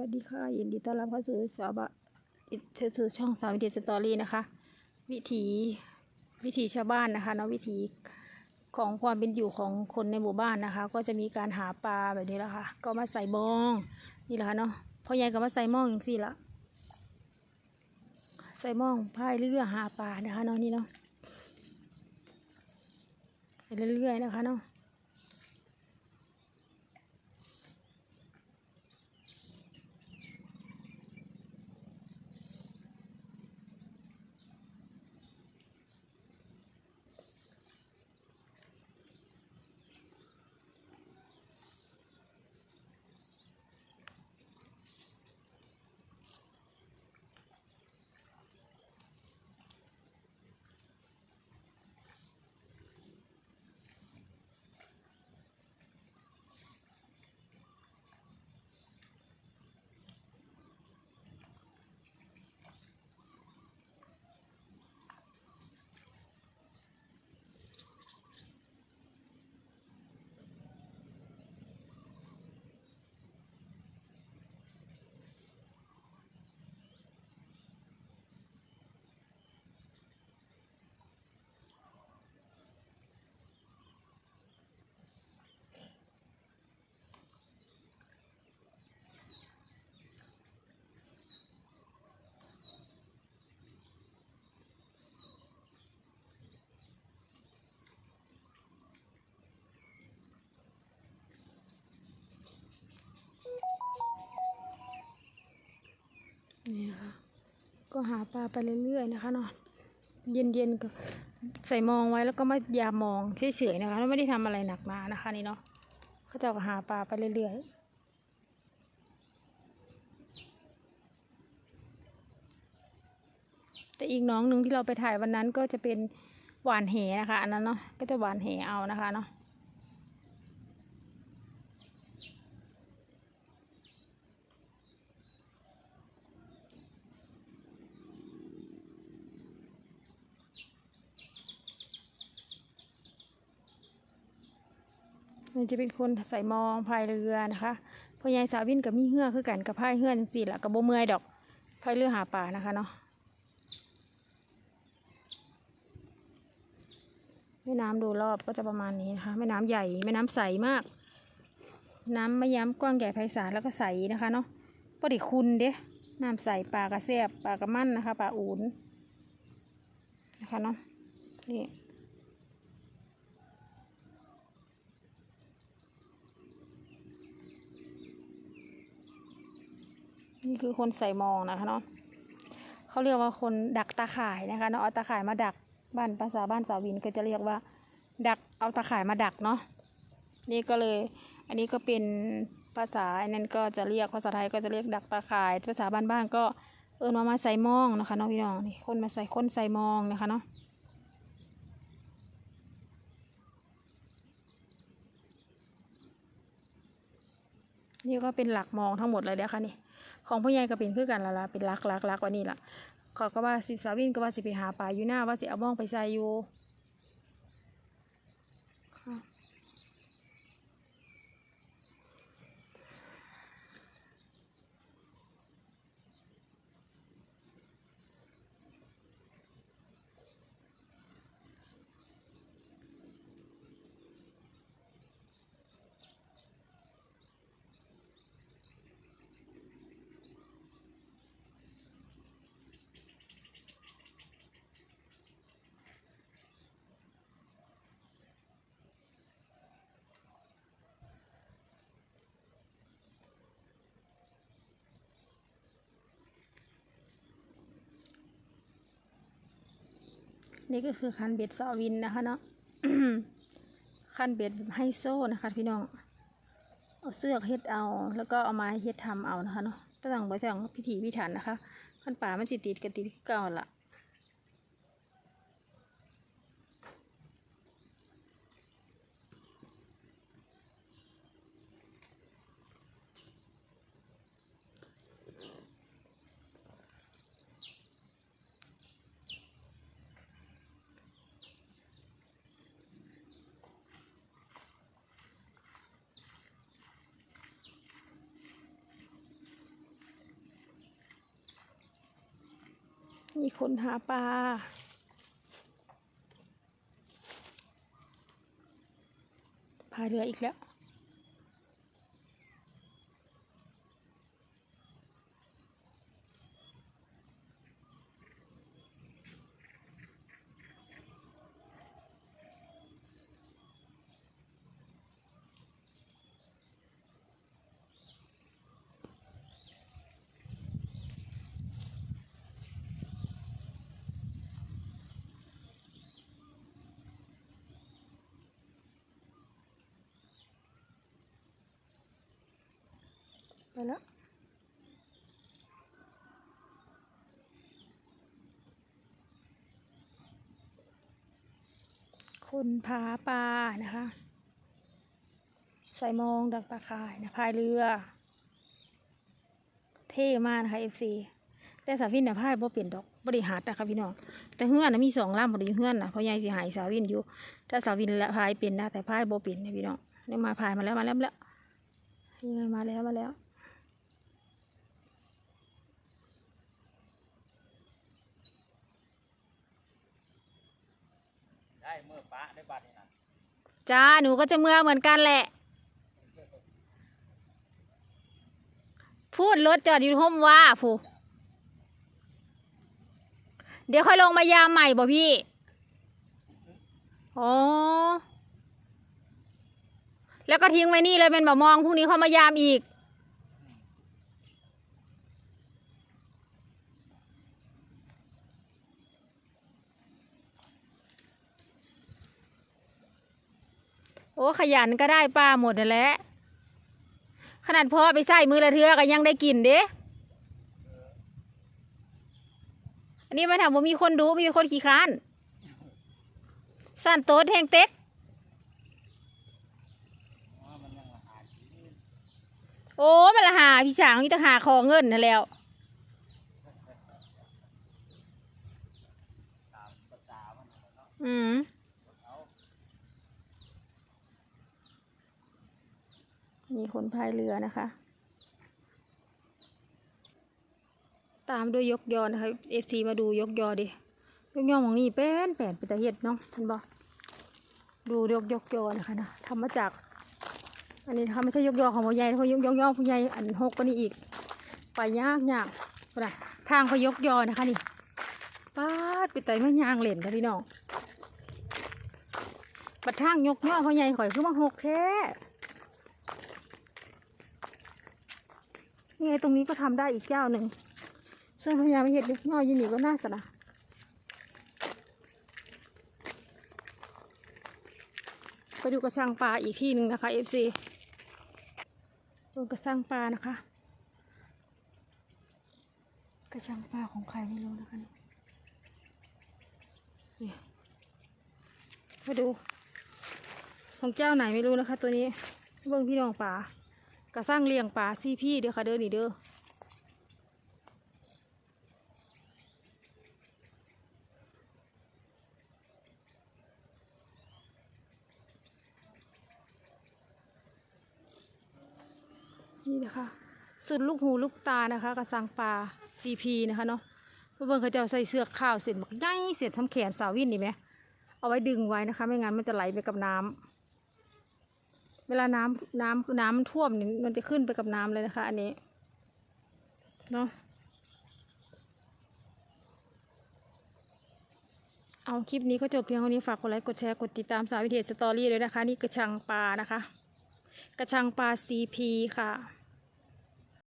วัสดีค่ะ ยินดีต้อนรับเข้าสู่สาวบะสู่ช่องสาววิดีสตอรี่นะคะ วิถีวิถีชาวบ้านนะคะเนาะวิถีของความเป็นอยู่ของคนในหมู่บ้านนะคะ ก็จะมีการหาปลาแบบนี้แหละค่ะ ก็มาใส่บองนี่แหละค่ะเนาะพ่อใหญ่ก็มาใส่หม้องอย่างสี่ละใส่หม้องพายเรือหาปลานะคะเนาะนี่เนาะไปเรื่อยๆนะคะเนาะ นี่ค่ะก็หาปลาไปเรื่อยๆนะคะเนาะเย็นๆก็ใส่มองไว้แล้วก็ไมายามองเฉยๆนะคะแล้วไม่ได้ทำอะไรหนักหนานะคะนี่เนาะเขาจะหาปลาไปเรื่อยๆแต่อีกน้องหนึ่งที่เราไปถ่ายวันนั้นก็จะเป็นหวานเหนะคะ อันนั้นเนาะก็จะหวานเหเอานะคะเนาะ มันจะเป็นคนใส่มองพายเรือนะคะพ่อใหญ่สาววินกับมีเหือคือกันกับพายเหือจังสี่ละกับโบเมื่อยดอกพายเรือหาปลานะคะเนาะแม่น้ำดูรอบก็จะประมาณนี้นะคะแม่น้ำใหญ่แม่น้ำใสมาก น้ำไม่ย้ำกว้างใหญ่ไพศาลแล้วก็ใสนะคะเนาะปดิคุณเด้น้ำใสปลากระแซบปลากระมั่นนะคะปลาอูนนะคะเนาะนี่ นี่คือคนใส่มองนะคะเนาะเขาเรียกว่าคนดักตาข่ายนะคะเนาะเอาตาข่ายมาดักบ้านภาษาบ้านสาวินก็จะเรียกว่า ดักเอาตาข่ายมาดักเนาะนี่ก็เลย อันนี้ก็เป็นภาษาอันนั้นก็จะเรียกภาษาไทยก็จะเรียกดักตาข่าย ภาษาบ้านๆก็เอิญมามาใส่มองนะคะเนาะพี่น้องนี่คนมาใส่คนใส่มองนะคะเนาะนี่ก็เป็นหลักมองทั้งหมดเลยเด้อค่ะนี่ ของพ่อใหญ่ก็เป็นคือกันละละเป็นรักรักรักวันนี้ล่ะเขาก็ว่าสิสาวินก็ว่าสิไปหาปลาอยู่หน้าว่าสิเอาบ้องไปใส่อยู่ นี่ก็คือคันเบ็ดสาวินนะคะเนาะคันเบ็ดแบบไฮโซนะคะ พี่น้องเอาเสื้อเฮ็ดเอา แล้วก็เอาไม้เฮ็ดทำเอานะคะเนาะตั้งไว้ตั้งพิธีพิถันนะคะคันป่ามันสิติดกับติดคือเก่าละ มีคนหาปลา พายเรืออีกแล้ว ไปแล้วคนพาปลานะคะ ใส่มองดักตะข่ายนะพายเรือ เท่มากนะคะ FC แต่สาวินเนี่ยพายบ่เปลี่ยนดอกบริหารนะคะพี่น้องแต่เฮือนนะมีสองลำบริเฮือนนะเพราะยายสิหายสาวินอยู่ ถ้าสาวินละพายเป็นนะแต่พายบ่เป็นนะพี่น้องนี่มาพายมาแล้วมาแล้วมาแล้วนี่ไงมาแล้วมาแล้ว ได้เมื่อปะได้บัตรนี่นะจ้าหนูก็จะเมื่อเหมือนกันแหละ พูดรถจอดอยู่ห้มว่าผู้เดี๋ยวค่อยลงมายามใหม่บ่พี่อ๋อแล้วก็ทิ้งไว้นี่เลยเป็นแบบมองพรุ่งนี้เขามายามอีก อ้ขยันก็ได้ปลาหมดแหละขนาดพ่อไปใส่มือละเทือก็ยังได้กินเด้อันนี้มาถามว่ามีคนดูมีคนขี้ค้านสั้นโต๊ดแห้งเต็กว่ามันยังละโอ้มันละหาพี่สางมีแตหาคอเงินนั่นแล้วอืม เอา มีคนพายเรือนะคะ ตามด้วยยกยอนะคะเอฟซีมาดูยกยอดิยกยอของนี่เป็นแปดเป็นตะเฮ็ดเนาะท่านบอกดูยกยกยอนะคะนะทำมาจาก อันนี้นะคะไม่ใช่ยกยอของผู้ใหญ่เพราะยกยกยอผู้ใหญ่อันหกก็นี่อีก ไปยากยากนะทางพยกยอนะคะนี่ป้าดไปไต่มายางเล่นค่ะพี่น้องบัดทางยกยอผู้ใหญ่ข่อยคือมาหกแท้ นี่ไงตรงนี้ก็ทำได้อีกเจ้าหนึ่งส่วนพญาไม่เห็ดยกย่อยินดีก็น่าสนะไปดูกระชังปลาอีกที่หนึ่งนะคะ FC ดูกระชังปลานะคะ กระชังปลาของใครไม่รู้นะคะนี่มาดู ของเจ้าไหนไม่รู้นะคะ ตัวนี้เบิ่งพี่น้องปลา กระสร้างเลี้ยงปลาซีพี่เด้อค่ะเด้อนี่เด้อนี่นะคะสุดลูกหูลูกตานะคะ กระสังปลาซีพีนะคะเนาะเพื่อนเขาจะเอาใส่เสื้อข้าวเสร็จบักใหญ่เสร็จทำแขนสาววินนี่ไหมเอาไว้ดึงไว้นะคะ ไม่งั้นมันจะไหลไปกับน้ำ เวลาน้ำน้ำน้ำมันท่วมนี่มันจะขึ้นไปกับน้ำเลยนะคะ อันนี้เนาะเอาคลิปนี้ก็จบเพียงเท่านี้ฝากกดไลค์กดแชร์กดติดตามสาววิเทศสตอรี่ด้วยนะคะ นี่กระชังปลานะคะ กระชังปลาซีพีค่ะ